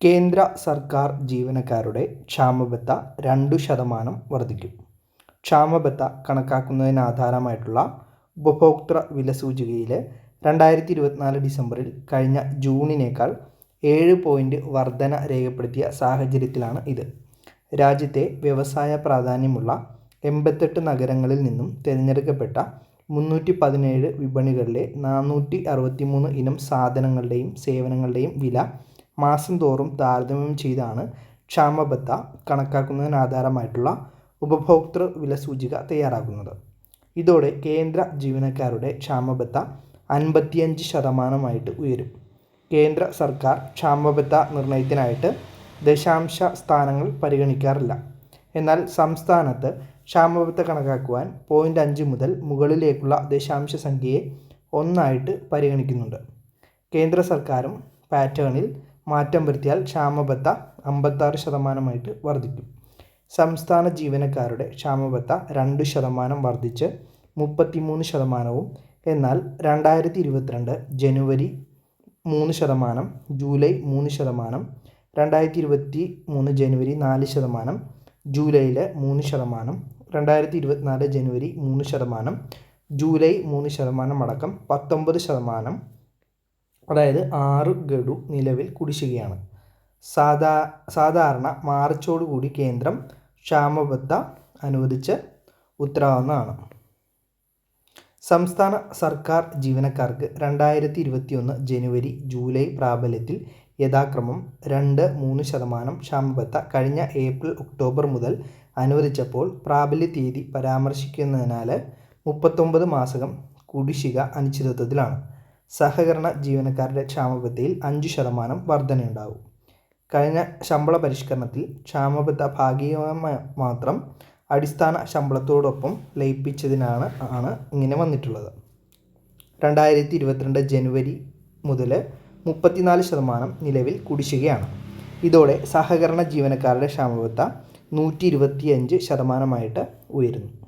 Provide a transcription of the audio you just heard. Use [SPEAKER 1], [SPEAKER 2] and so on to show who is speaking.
[SPEAKER 1] കേന്ദ്ര സർക്കാർ ജീവനക്കാരുടെ ക്ഷാമബത്ത രണ്ടു ശതമാനം വർദ്ധിക്കും ക്ഷാമബത്ത കണക്കാക്കുന്നതിനാധാരമായിട്ടുള്ള ഉപഭോക്തൃ വില സൂചികയിലെ രണ്ടായിരത്തി ഇരുപത്തിനാല് ഡിസംബറിൽ കഴിഞ്ഞ ജൂണിനേക്കാൾ ഏഴ് പോയിന്റ് വർധന രേഖപ്പെടുത്തിയ സാഹചര്യത്തിലാണ് ഇത്. രാജ്യത്തെ വ്യവസായ പ്രാധാന്യമുള്ള എൺപത്തെട്ട് നഗരങ്ങളിൽ നിന്നും തിരഞ്ഞെടുക്കപ്പെട്ട മുന്നൂറ്റി പതിനേഴ് വിപണികളിലെ നാനൂറ്റി അറുപത്തി മൂന്ന് ഇനം സാധനങ്ങളുടെയും സേവനങ്ങളുടെയും വില മാസം തോറും താരതമ്യം ചെയ്താണ് ക്ഷാമബത്ത കണക്കാക്കുന്നതിനാധാരമായിട്ടുള്ള ഉപഭോക്തൃ വില സൂചിക തയ്യാറാക്കുന്നത്. ഇതോടെ കേന്ദ്ര ജീവനക്കാരുടെ ക്ഷാമബത്ത അൻപത്തിയഞ്ച് ശതമാനമായിട്ട് ഉയരും. കേന്ദ്ര സർക്കാർ ക്ഷാമബത്ത നിർണയത്തിനായിട്ട് ദശാംശ സ്ഥാനങ്ങൾ പരിഗണിക്കാറില്ല. എന്നാൽ സംസ്ഥാനത്ത് ക്ഷാമബത്ത കണക്കാക്കുവാൻ പോയിന്റ് അഞ്ച് മുതൽ മുകളിലേക്കുള്ള ദശാംശ സംഖ്യയെ ഒന്നായിട്ട് പരിഗണിക്കുന്നുണ്ട്. കേന്ദ്ര സർക്കാരും പാറ്റേണിൽ മാറ്റം വരുത്തിയാൽ ക്ഷാമബത്ത അമ്പത്താറ് ശതമാനമായിട്ട് വർദ്ധിക്കും. സംസ്ഥാന ജീവനക്കാരുടെ ക്ഷാമബത്ത രണ്ട് ശതമാനം വർദ്ധിച്ച് മുപ്പത്തിമൂന്ന് ശതമാനവും. എന്നാൽ രണ്ടായിരത്തി ഇരുപത്തിരണ്ട് ജനുവരി മൂന്ന് ശതമാനം ജൂലൈ മൂന്ന് ശതമാനം രണ്ടായിരത്തി ഇരുപത്തി മൂന്ന് ജനുവരി നാല് ശതമാനം ജൂലൈയിലെ മൂന്ന് ശതമാനം രണ്ടായിരത്തി ഇരുപത്തിനാല് ജനുവരി മൂന്ന് ശതമാനം ജൂലൈ മൂന്ന് ശതമാനം അടക്കം പത്തൊമ്പത് ശതമാനം അതായത് ആറ് ഗഡു നിലവിൽ കുടിശ്ശികയാണ്. സാധാ സാധാരണ മാർച്ചോടുകൂടി കേന്ദ്രം ക്ഷാമബത്ത അനുവദിച്ച് ഉത്തരവാകുന്നതാണ് സംസ്ഥാന സർക്കാർ ജീവനക്കാർക്ക് രണ്ടായിരത്തി ഇരുപത്തിയൊന്ന് ജനുവരി ജൂലൈ പ്രാബല്യത്തിൽ യഥാക്രമം രണ്ട് മൂന്ന് ശതമാനം ക്ഷാമബത്ത കഴിഞ്ഞ ഏപ്രിൽ ഒക്ടോബർ മുതൽ അനുവദിച്ചപ്പോൾ പ്രാബല്യ തീയതി പരാമർശിക്കുന്നതിനാൽ മുപ്പത്തൊമ്പത് മാസകം കുടിശ്ശിക അനിശ്ചിതത്വത്തിലാണ്. സഹകരണ ജീവനക്കാരുടെ ക്ഷാമബത്തയിൽ അഞ്ച് ശതമാനം വർധനയുണ്ടാകും കഴിഞ്ഞ ശമ്പള പരിഷ്കരണത്തിൽ ക്ഷാമബത്ത ഭാഗികമായി മാത്രം അടിസ്ഥാന ശമ്പളത്തോടൊപ്പം ലയിപ്പിച്ചതിനാണ് ആണ് ഇങ്ങനെ വന്നിട്ടുള്ളത്. രണ്ടായിരത്തി ഇരുപത്തിരണ്ട് ജനുവരി മുതൽ മുപ്പത്തിനാല് ശതമാനം നിലവിൽ കുടിശ്ശികയാണ്. ഇതോടെ സഹകരണ ജീവനക്കാരുടെ ക്ഷാമബത്ത നൂറ്റി ഇരുപത്തിയഞ്ച് ശതമാനമായിട്ട് ഉയരുന്നു.